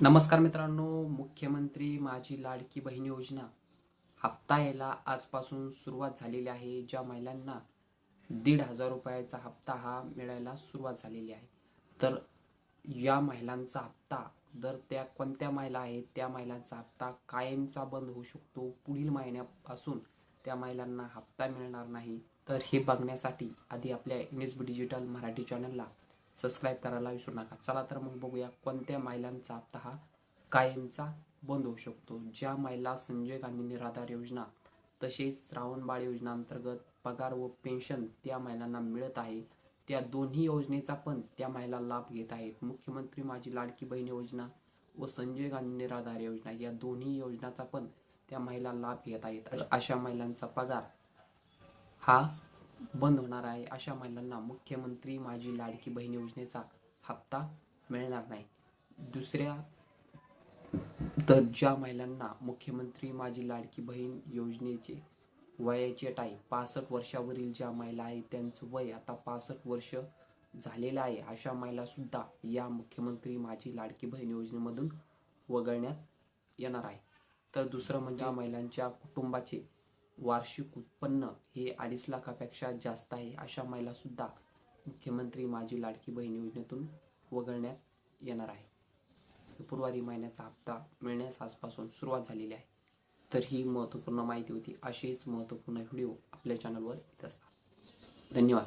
नमस्कार मित्रांनो मुख्यमंत्री माझी लाडकी बहीण योजना. हप्ता यायला आजपासून सुरुवात झालेली आहे ज्या महिलांना दीड हजार रुपयाचा हप्ता हा मिळायला सुरुवात झालेली आहे. तर या महिलांचा हप्ता दर त्या कोणत्या महिला आहेत त्या महिलांचा हप्ता कायमचा बंद होऊ शकतो. पुढील महिन्यापासून त्या महिलांना हप्ता मिळणार नाही. तर हे बघण्यासाठी आधी आपल्या N S B digital Marathi चॅनलला सबस्क्राईब करायला विसरू नका. चला तर मग बघूया कोणत्या महिलांचा हप्ता हा कायमचा बंद होऊ शकतो. ज्या महिला संजय गांधी निराधार योजना तसेच श्रावणबाळ योजना अंतर्गत पगार व पेन्शन त्या महिलांना मिळत आहे. त्या दोन्ही योजनेचा पण त्या महिला लाभ घेत आहेत. मुख्यमंत्री माझी लाडकी बहीण योजना व संजय गांधी निराधार योजना या दोन्ही योजनाचा पण त्या महिला लाभ घेत आहेत. अशा महिलांचा पगार हा बंद होणार आहे. अशा महिलांना मुख्यमंत्री माझी लाडकी बहीण योजनेचा हप्ता मिळणार नाही. दुसऱ्या तर ज्या महिलांना मुख्यमंत्री माझी लाडकी बहीण योजनेचे वयाची अट आहे पासष्ट वर्षावरील ज्या महिला आहेत त्यांचं वय आता पासष्ट वर्ष झालेलं आहे अशा महिलासुद्धा या मुख्यमंत्री माझी लाडकी बहीण योजनेमधून वगळण्यात येणार आहे. तर दुसरं म्हणजे महिलांच्या कुटुंबाचे वार्षिक उत्पन्न हे अडीच लाखापेक्षा जास्त आहे अशा महिलासुद्धा मुख्यमंत्री माझी लाडकी बहीण योजनेतून वगळण्यात येणार आहे. फेब्रुवारी महिन्याचा हप्ता मिळण्यास आजपासून सुरुवात झालेली आहे. तर ही महत्त्वपूर्ण माहिती होती. असेच महत्त्वपूर्ण व्हिडिओ आपल्या चॅनलवर येत असतात. धन्यवाद.